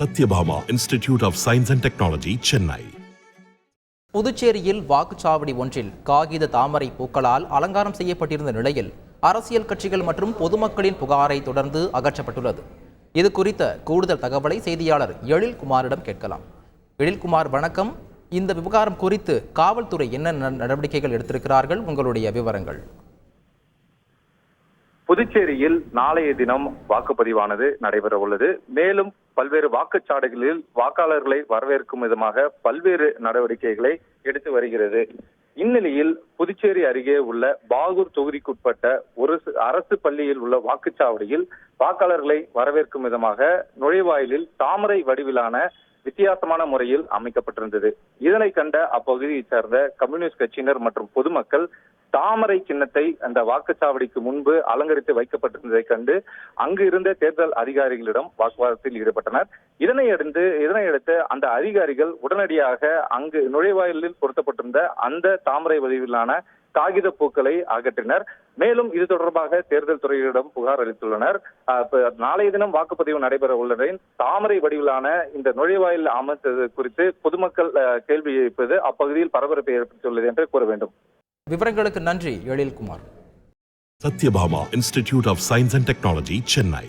Sathyabama institute of science and technology Chennai. புதுச்சேரியில் வாக்குச்சாவடி ஒன்றில் காகித தாமரை பூக்களால் அலங்காரம் செய்யப்பட்டிருந்த நிலையில் அரசியல் கட்சிகள் மற்றும் பொதுமக்களின் புகாரை தொடர்ந்து அகற்றப்பட்டுள்ளது. இது குறித்த கூடுதல் தகவலை செய்தியாளர் எழில்குமாரிடம் கேட்கலாம். எழில்குமார் வணக்கம். இந்த விவகாரம் குறித்து காவல்துறை என்ன ந- நடவடிக்கைகள் எடுத்திருக்கிறார்கள்? உங்களுடைய விவரங்கள். புதுச்சேரியில் நாளைய தினம் வாக்குப்பதிவானது நடைபெற உள்ளது. மேலும் பல்வேறு வாக்குச்சாவடிகளில் வாக்காளர்களை வரவேற்கும் விதமாக பல்வேறு நடவடிக்கைகளை எடுத்து வருகிறது. இந்நிலையில் புதுச்சேரி அருகே உள்ள பாகூர் தொகுதிக்குட்பட்ட ஒரு அரசு பள்ளியில் உள்ள வாக்குச்சாவடியில் வாக்காளர்களை வரவேற்கும் விதமாக நுழைவாயிலில் தாமரை வடிவிலான வித்தியாசமான முறையில் அமைக்கப்பட்டிருந்தது. இதனை கண்ட அப்பகுதியைச் சேர்ந்த கம்யூனிஸ்ட் கட்சியினர் மற்றும் பொதுமக்கள் தாமரை சின்னத்தை அந்த வாக்குச்சாவடிக்கு முன்பு அலங்கரித்து வைக்கப்பட்டிருந்ததை கண்டு அங்கு இருந்த தேர்தல் அதிகாரிகளிடம் வாக்குவாதத்தில் ஈடுபட்டனர். இதனை அடுத்து இதனையடுத்து அந்த அதிகாரிகள் உடனடியாக அங்கு நுழைவாயிலில் பொருத்தப்பட்டிருந்த அந்த தாமரை வடிவிலான காகித பூக்களை அகற்றினர். மேலும் இது தொடர்பாக தேர்தல் துறையிடம் புகார் அளித்துள்ளனர். அஹ் நாளைய தினம் வாக்குப்பதிவு நடைபெற உள்ளதை தாமரை வடிவிலான இந்த நுழைவாயில் அமைத்தது குறித்து பொதுமக்கள் அஹ், கேள்வி எழுப்பது அப்பகுதியில் பரபரப்பை ஏற்படுத்தியுள்ளது என்று கூற வேண்டும். விவரங்களுக்கு நன்றி Ezhilkumar Sathyabama institute of science and technology Chennai